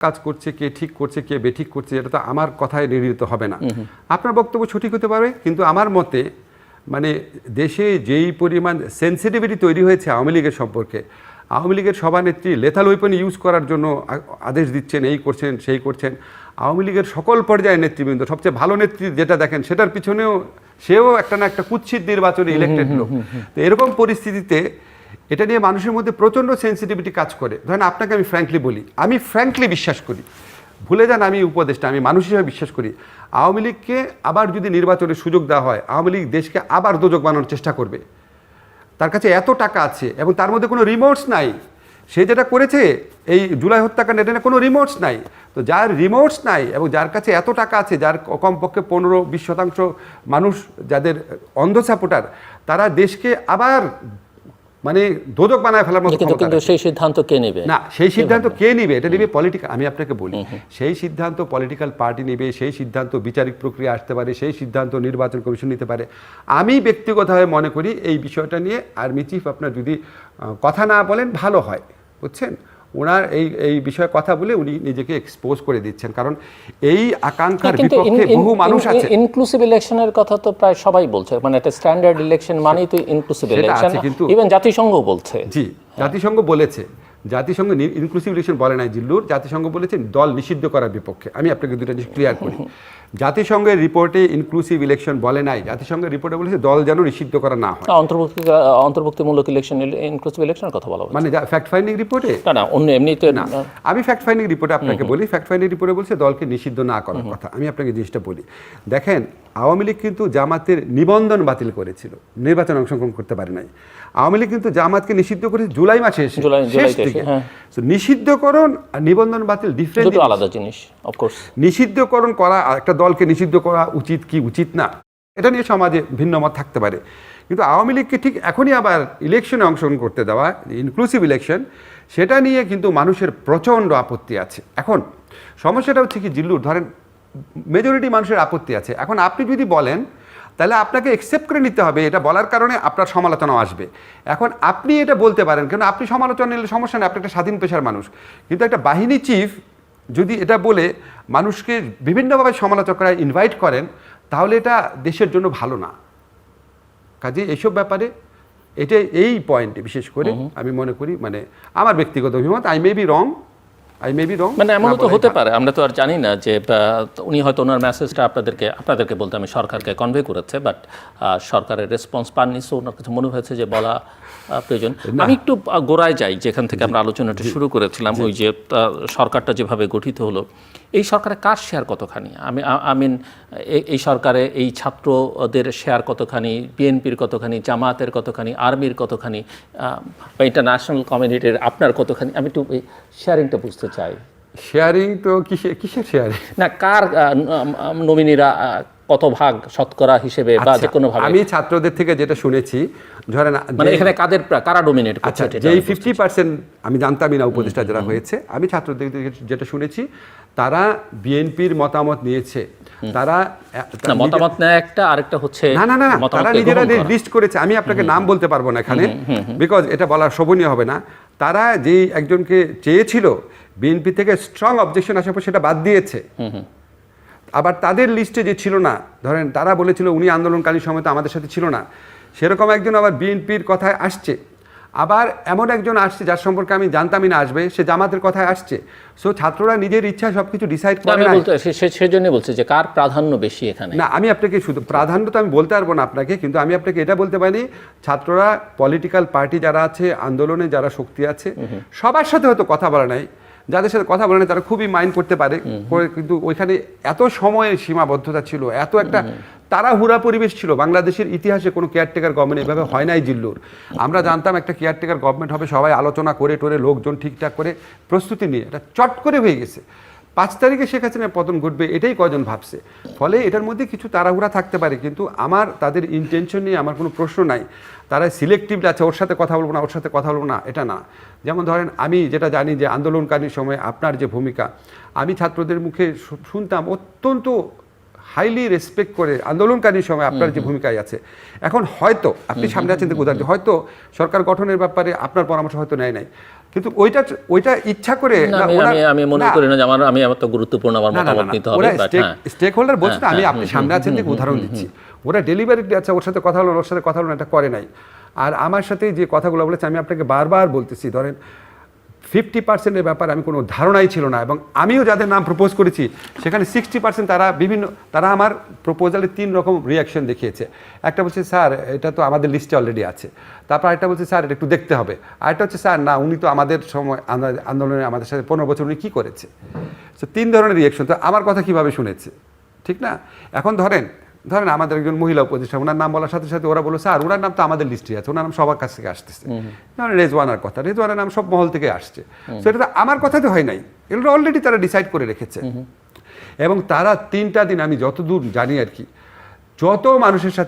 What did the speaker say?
কাজ করছে কে ঠিক করছে কে বেঠিক করছে এটা তো আমার কথায় নির্ণীত হবে না। আপনার বক্তব্য সঠিক হতে পারে কিন্তু আমার মতে মানে দেশে যেই পরিমাণ সেন্সিটিভিটি তৈরি হয়েছে আওয়ামী লীগের সম্পর্কে আওয়ামী লীগের সভানেত্রী লেথাল ওয়েপন ইউজ করার জন্য আদেশ দিচ্ছেন এই করছেন সেই করছেন। আওয়ামী লীগের সকল পর্যায়ের নেতৃবৃন্দ সবচেয়ে ভালো নেত্রী যেটা দেখেন সেটার পিছনেও সেও একটা না একটা কুৎসিত নির্বাচনে ইলেক্টেড লোক। তো এরকম পরিস্থিতিতে এটা নিয়ে মানুষের মধ্যে প্রচণ্ড সেন্সিটিভিটি কাজ করে। ধরেন আপনাকে আমি ফ্র্যাঙ্কলি বলি, আমি ফ্র্যাঙ্কলি বিশ্বাস করি। ভুলে যান আমি উপদেশটা, আমি মানুষ হিসেবে বিশ্বাস করি। আওয়ামী লীগকে আবার যদি নির্বাচনের সুযোগ দেওয়া হয়, আওয়ামী লীগ দেশকে আবার দোজক বানানোর চেষ্টা করবে। তার কাছে এত টাকা আছে এবং তার মধ্যে কোনো রিমোটস নাই। সে যেটা করেছে, এই জুলাই হত্যাকাণ্ড এটা কোনো রিমোটস নাই। তো যার রিমোটস নাই এবং যার কাছে এত টাকা আছে, যার কমপক্ষে পনেরো, বিশ শতাংশ মানুষ, যাদের অন্ধ সাপোর্টার তারা দেশকে আবার মানে দোদক বানায় ফেলার মতো কিন্তু সেই সিদ্ধান্ত কে নেবে? না সেই সিদ্ধান্ত কে নেবে? এটা নেবে পলিটিক্যাল আমি আপনাকে বলি সেই সিদ্ধান্ত পলিটিক্যাল পার্টি নেবে সেই সিদ্ধান্ত বিচারিক প্রক্রিয়া আসতে পারে সেই সিদ্ধান্ত নির্বাচন কমিশন নিতে পারে। আমি ব্যক্তিগতভাবে মনে করি এই বিষয়টা নিয়ে আর্মি চিফ আপনার যদি কথা না বলেন ভালো হয় বুঝছেন? ওনার এই এই বিষয়ে কথা বলে উনি নিজেকে এক্সপোজ করে দিচ্ছেন। কারণ এই আকাঙ্ক্ষার বিপক্ষে বহু মানুষ আছে। ইনক্লুসিভ ইলেকশনের কথা তো প্রায় সবাই বলছে। মানে একটা স্ট্যান্ডার্ড ইলেকশন মানেই তো ইনক্লুসিভ ইলেকশন কিন্তু- ইভেন জাতিসংঘ বলছে। জি জাতিসংঘ বলেছে। জাতিসংঘ ইনক্লুসিভ ইলেকশন বলে নাই জিল্লুর জাতিসংঘ বলেছে দল নিষিদ্ধ করার বিপক্ষে। আমি আপনাকে দুটো জিনিস ক্লিয়ার করি। জাতিসংঘের রিপোর্টে ইনক্লুসিভ ইলেকশন বলে নাই। জাতিসংঘের রিপোর্টে বলেছে দল যেন নিষিদ্ধ করা না হয়। অন্তর্ভুক্তি অন্তর্ভুক্তিমূলক ইলেকশন ইনক্লুসিভ ইলেকশনের কথা বলা মানে ফ্যাক্ট ফাইন্ডিং রিপোর্টে না না অন্য এমনিতে না আমি ফ্যাক্ট ফাইন্ডিং রিপোর্টে আপনাকে বলি ফ্যাক্ট ফাইন্ডিং রিপোর্টে বলছে দলকে নিষিদ্ধ না করার কথা। আমি আপনাকে জিনিসটা বলি। দেখেন আওয়ামী লীগ কিন্তু জামাতের নিবন্ধন বাতিল করেছিল। নির্বাচনে অংশগ্রহণ করতে পারে নাই। আওয়ামী লীগ কিন্তু জামাতকে নিষিদ্ধ করেছে জুলাই মাসে জুলাই- দিকে হ্যাঁ। নিষিদ্ধকরণ আর নিবন্ধন বাতিল ডিফারেন্ট দুটো আলাদা জিনিস অফকোর্স নিষিদ্ধকরণ করা একটা দলকে নিষিদ্ধ করা উচিত কি উচিত না এটা নিয়ে সমাজে ভিন্ন মত থাকতে পারে। কিন্তু আওয়ামী লীগকে ঠিক এখনই আবার ইলেকশনে অংশগ্রহণ করতে দেওয়া ইনক্লুসিভ ইলেকশন সেটা নিয়ে কিন্তু মানুষের প্রচণ্ড আপত্তি আছে। এখন সমস্যাটা হচ্ছে কি জিল্লুর ধরেন মেজরিটি মানুষের আপত্তি আছে। এখন আপনি যদি বলেন তাহলে আপনাকে একসেপ্ট করে নিতে হবে এটা বলার কারণে আপনার সমালোচনাও আসবে। এখন আপনি এটা বলতে পারেন কেন আপনি সমালোচনা নিলে সমস্যা নেই আপনি একটা স্বাধীন পেশার মানুষ। কিন্তু একটা বাহিনী চিফ যদি এটা বলে মানুষকে বিভিন্নভাবে সমালোচকরা ইনভাইট করেন তাহলে এটা দেশের জন্য ভালো না। কাজে এইসব ব্যাপারে এটা এই পয়েন্টে বিশেষ করে আমি মনে করি মানে আমার ব্যক্তিগত অভিমত I may be wrong I may be wrong মানে এমনও তো হতে পারে আমরা তো আর জানি না যে উনি হয়তো ওনার মেসেজটা আপনাদেরকে আপনাদেরকে বলতে আমি সরকারকে কনভে করেছে বাট সরকারের রেসপন্স পাননি সো ওনার কাছে মনে হয়েছে যে বলা প্রয়োজন। আমি একটু গোড়ায় যাই যেখান থেকে আমরা আলোচনাটা শুরু করেছিলাম ওই যে সরকারটা যেভাবে গঠিত হলো এই সরকারে কার শেয়ার কতখানি? আমি আই মিন এই সরকারে এই ছাত্রদের শেয়ার কতখানি? বিএনপির কতখানি? জামাতের কতখানি? আর্মির কতখানি? বা ইন্টারন্যাশনাল কমিউনিটির আপনার কতখানি? আমি একটু এই শেয়ারিংটা বুঝতে চাই। শেয়ারিং তো কিসের কিসের শেয়ারিং না কার নমিনিরা কত ভাগ শতকরা হিসেবে বা যে কোনো ভাবে। আচ্ছা, আমি ছাত্রদের থেকে যেটা শুনেছি ধরেন মানে এখানে কাদের কারা ডোমিনেট আচ্ছা যেই ফিফটি পার্সেন্ট আমি জানতামই না উপদেষ্টা যারা হয়েছে আমি ছাত্রদের থেকে যেটা শুনেছি তারা বিএনপির মতামত নিয়েছে। তারা মতামত নেয় একটা আরেকটা হচ্ছে না না না না, তারা নিজেরা লিস্ট করেছে আমি আপনাকে নাম বলতে পারব না এখানে বিকজ এটা বলা শোভনীয় হবে না। তারা যেই একজনকে চেয়েছিল বিএনপি থেকে স্ট্রং অবজেকশন আসার পর সেটা বাদ দিয়েছে। আবার তাদের লিস্টে যে ছিল না ধরেন তারা বলেছিল উনি আন্দোলনকালীন সময় তো আমাদের সাথে ছিল না সেরকম একজন আবার বিএনপির কথায় আসছে। আবার এমন একজন আসছে যার সম্পর্কে আমি জানতামই না আসবে সে জামাতের কথায় আসছে। সো ছাত্ররা নিজের ইচ্ছা সবকিছু ডিসাইড করে না সেজন্য বলছে যে কার প্রাধান্য বেশি এখানে? না আমি আপনাকে শুধু প্রাধান্য তো আমি বলতে পারব না আপনাকে কিন্তু আমি আপনাকে এটা বলতে পারি ছাত্ররা পলিটিক্যাল পার্টি যারা আছে আন্দোলনে যারা শক্তি আছে সবার সাথে হয়তো কথা বলা নাই। যাদের সাথে কথা বলে না তারা খুবই মাইন্ড করতে পারে। কিন্তু ওইখানে এত সময়ের সীমাবদ্ধতা ছিল এত একটা তাড়াহুড়া পরিবেশ ছিল। বাংলাদেশের ইতিহাসে কোনো কেয়ারটেকার গভর্নমেন্ট এভাবে হয় নাই জিল্লুর। আমরা জানতাম একটা কেয়ারটেকার গভর্নমেন্ট হবে সবাই আলোচনা করে টোরে লোকজন ঠিকঠাক করে প্রস্তুতি নিয়ে এটা চট করে হয়ে গেছে। পাঁচ তারিখে শেখ হাসিনার পতন ঘটবে এটাই কজন ভাবছে। ফলে এটার মধ্যে কিছু তাড়াহুড়া থাকতে পারে কিন্তু আমার তাদের ইন্টেনশন নিয়ে আমার কোনো প্রশ্ন নাই। তারা সিলেক্টিভলি আছে ওর সাথে কথা বলব না ওর সাথে কথা বলব না এটা না। যেমন ধরেন আমি যেটা জানি যে আন্দোলনকালীন সময় আপনার যে ভূমিকা আমি ছাত্রদের মুখে শুনতাম অত্যন্ত হাইলি রেসপেক্ট করে আন্দোলনকারীর সময় আপনার যে ভূমিকায় আছে। এখন হয়তো আপনি সামনে আছেন উদাহরণ হয়তো সরকার গঠনের ব্যাপারে আপনার পরামর্শ হয়তো নেয় নাই। কিন্তু ওইটা ওইটা ইচ্ছা করে আমি মনে করি না যে আমার আমি আমার তো গুরুত্বপূর্ণ আমার মতামত নিতে হবে স্টেক হোল্ডার বলছে হ্যাঁ, আমি হ্যাঁ, আপনি সামনে আছেন দেখে উদাহরণ দিচ্ছি। ওরা ডেলিভারি আচ্ছা ওর সাথে কথা হলো ওর সাথে কথা হলো এটা করে নাই। আর আমার সাথে যে কথাগুলো বলেছে আমি আপনাকে বারবার বলতেছি ধরেন ফিফটি পার্সেন্টের ব্যাপারে আমি কোনো ধারণাই ছিল না এবং আমিও যাদের নাম প্রপোজ করেছি, সেখানে সিক্সটি পার্সেন্ট তারা বিভিন্ন, তারা আমার প্রপোজালে তিন রকম রিয়াকশন দেখিয়েছে। একটা বলছে, স্যার, এটা তো আমাদের লিস্টে অলরেডি আছে। তারপর একটা বলছে, স্যার, এটা একটু দেখতে হবে। আরেকটা হচ্ছে, স্যার, না, উনি তো আমাদের সময় আন্দোলনে আমাদের সাথে পনেরো বছর উনি কী করেছে? তো তিন ধরনের রিয়াকশন তো আমার কথা কীভাবে শুনেছে? ঠিক না? এখন ধরেন ধরেন আমাদের একজন মহিলা উপদেষ্টা ওনার নাম বলার সাথে সাথে ওরা বলো স্যার ওনার নাম তো আমাদের লিস্টে আছে ওনার নাম সবার কাছ থেকে আসতেছে। ধরেন রেজওয়ানার কথা রেজওয়ানার নাম সব মহল থেকে আসছে। তো এটা তো আমার কথা তো হয় নাই। এগুলো অলরেডি তারা ডিসাইড করে রেখেছে। এবং তারা তিনটা দিন আমি যতদূর জানি আর কি যত মানুষের সাথে